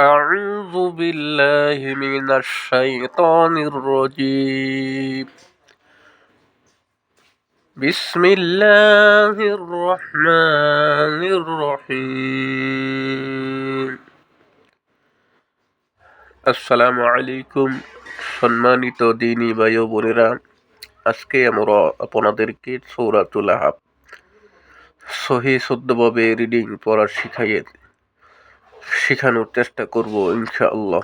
أعوذ بالله من الشيطان الرجيم بسم الله الرحمن الرحيم আসসালামু আলাইকুম সম্মানিত দিনী ভাই ও বোনেরা আজকে আমরা আপনাদেরকে সৌরাতুল আহাব সহি শুদ্ধভাবে রিডিং পড়ার শিখাইয়ে শেখানোর চেষ্টা করব, ইনশাআল্লাহ।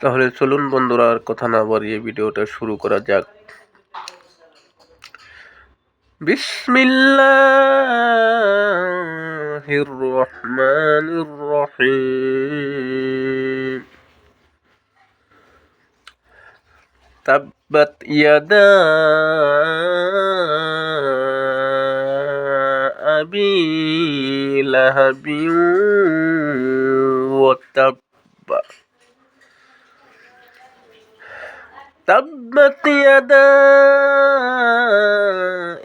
তাহলে চলুন বন্ধুরা, আর কথা না বাড়িয়ে ভিডিওটা শুরু করা যাক। বিসমিল্লাহির রহমানির তাব্বাত ইয়াদা أبي لهب وتب تبت يدا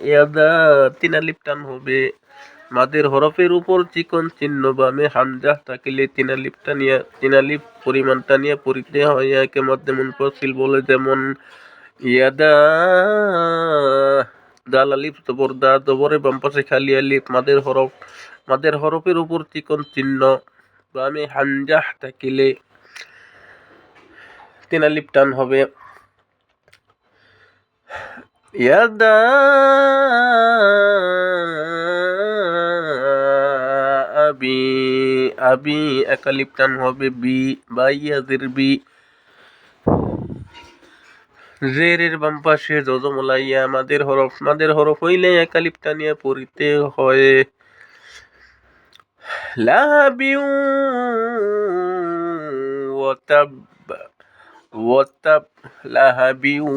يدا তিন আলিফ টান হবে মাদের হরফের উপর চিকন চিহ্ন বামে হামজা থাকিলে তিন আলিফ টানিয়া তিন আলিফ পরিমাণ টানিয়া পরিতে হয় একে মধ্যে মুনফসিল বলে যেমন ইয়াদা দাল আলিফ জবর দা, জবরে বাম পাশে খালি আলিফ মাদের হরফ, মাদের হরফের উপর চিকন চিহ্ন, বামে হানজাহ থাকিলে তিন আলিফ টান হবে। আবি আবি একালিপ টান হবে, বি, বা ইয়াদের বি। জেরের বাম পাশে যজমলাইয়া আমাদের হরফ, মাদের হরফ হইলে একালিপ টানিয়া পড়িতে হয়। লাহাবিউ ওয়াতাব ওয়াতাব, লাহাবিউ,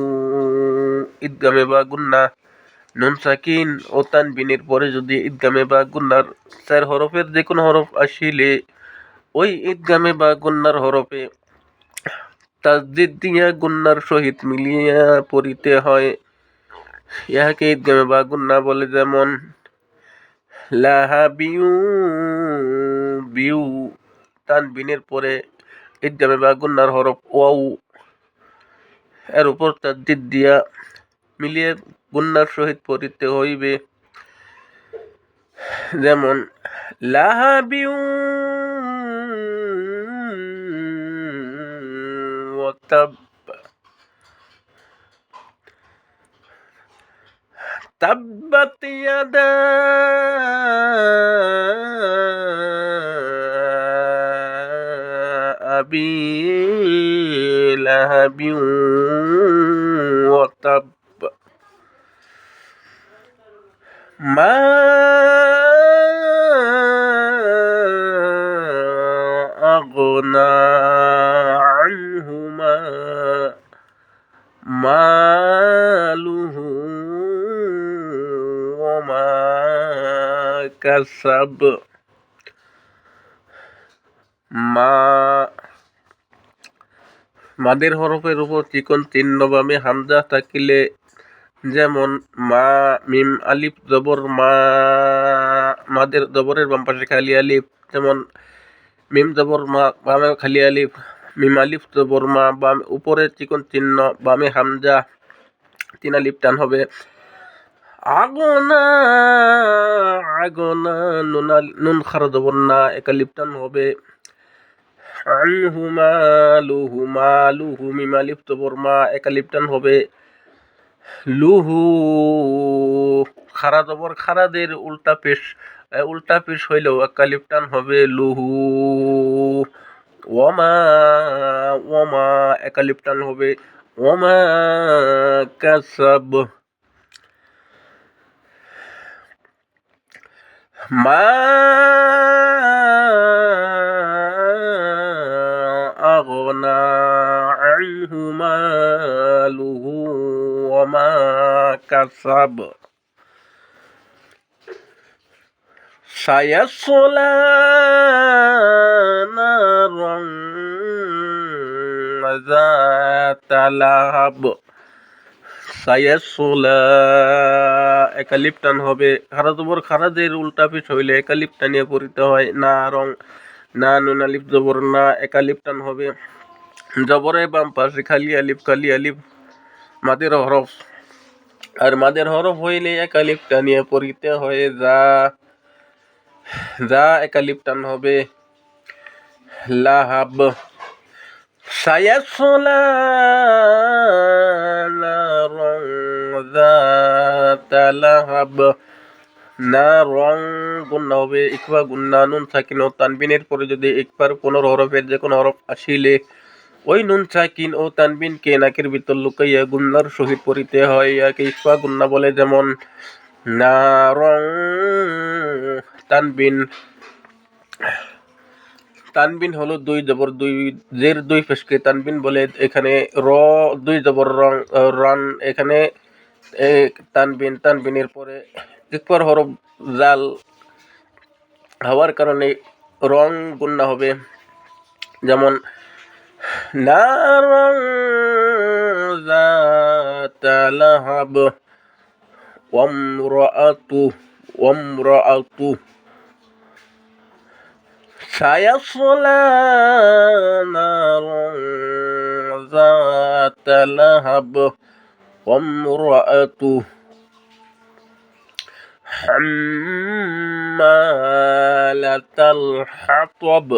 ঈদগামে বা গুন্না, নুন সাকিন ও তানবিনের পরে যদি ঈদগামে বা গুন্নার চার হরফের যে কোনো হরফ আসিলে, ওই ঈদগামে বা গুন্নার হরফে তাজদিদ দিয়া গুন্নার সহিত মিলিয়া পড়িতে হয়। ইহাকে ঈদগামে বা গুন্না বলে যেমন, লাহা বিউ বিউ, তানবিনের পরে ঈদগামে বা গুন্নার হরফ ওয়াউ। এর উপর তাজদিদ দিয়া মিলিয়ে গুন্নার সহিত পড়িতে হইবে। যেমন লাহাবিউ তা تبت يدا أبي لهب وتب মালুহু মা কাসাব মা মাদের হরফের উপর চিকন চিহ্ন বামে হামজা থাকিলে যেমন মা, মিম, আলিফ, জবর, মা, মাদের জবরের বাম পাশে খালি আলিফ, যেমন মিম, জবর, মা, বামে খালি আলিফ মিম আলিফ জবর মা বাম উপরে চিকন চিহ্ন, বামে হামজা, তিন আলিফ টান হবে। আগনা আগনা, নুন নুন খারা জবর না এক আলিফ হবে। আনহু মালুহু মালুহু মিম আলিফ জবর মা এক আলিফ হবে। লুহু খারা জবর খারাদের উল্টা পেশ উল্টা পেশ হইলেও একালিপ টান হবে। লুহু ওমা ওমা একালিপ টান হবে ওমা কাসাব মা أغنى عنه ماله وما كسب سيصلى نارا ذات لهب সায়াসোলা একালিপ টান হবে খারা জবর খারাদের উল্টা পিঠ হইলে একালিপ টানিয়ে পড়িতে হয় না রং না নুন আলিফ জবর না এক আলিফ টান হবে জবরের বাম পাশে খালি আলিফ খালি আলিফ মাদের হরফ আর মাদের হরফ হইলে এক আলিফ টানিয়ে পড়িতে হয় যা যা এক আলিফ টান হবে লাহাব লাহাব না হবে। গুন্না নুন ও তানবিনের পরে যদি একবার পনেরো হরফের যে কোনো হরফ আসিলে, ওই নুন সাকিন ও তানবিনকে নাকের ভিতর লুকাইয়া গুন্নার সহিত পড়িতে হয়। ইয়াকে ইকবা গুন্না বলে যেমন না রং তানবিন তানবিন হলো দুই জবর দুই, জের দুই পেশকে তানবিন বলে এখানে র দুই জবর রং, রান এখানে তানবিন, তানবিনের পরে একবার হরফ জাল হওয়ার কারণে রং গুন্না হবে। যেমন, নারং যাতা লাহাব ওয়ামরাআতু ওয়ামরাআতু সায়াসলা নারং যাতা লাহাব وامرأته حمالة الحطب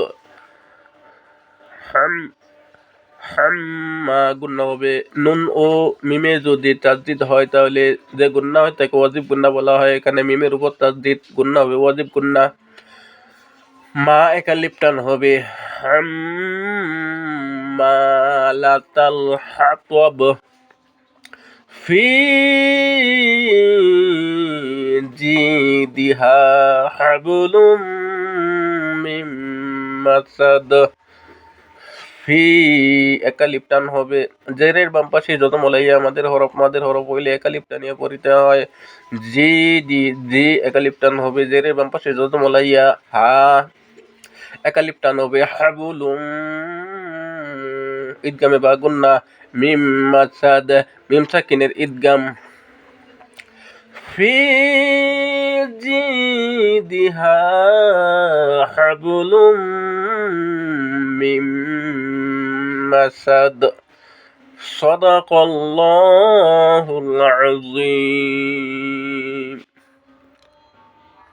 حم হাম্মা গুন্না হবে নুন ও মিমে যদি তাজদিদ হয় তাহলে যে গুন্না হয় তাকে ওয়াজিব গুন্না বলা হয় এখানে মিমের উপর তাজদিদ গুন্না হবে ওয়াজিব গুন্না মা একা লিপটান হবে। মালাতাল হাতব ফি জিদিহা হাবলুম মিম মাসাদ। ফি একা লিপ্টান হবে। জেরের বাম পাশে যত মলাইয়া আমাদের হরফ, মাদের হরফ হইলে একালিপটানিয়া পড়িতে হয়। জি জি জি, একালিপটান হবে। জেরের বাম পাশে যত মলাইয়া হা একালিপ টান হবে হাবুলুম ঈদগামে বা গুন্না মিম মাসাদ মিম সাকিনের ঈদগাম في جيدها حبل من مسد صدق الله العظيم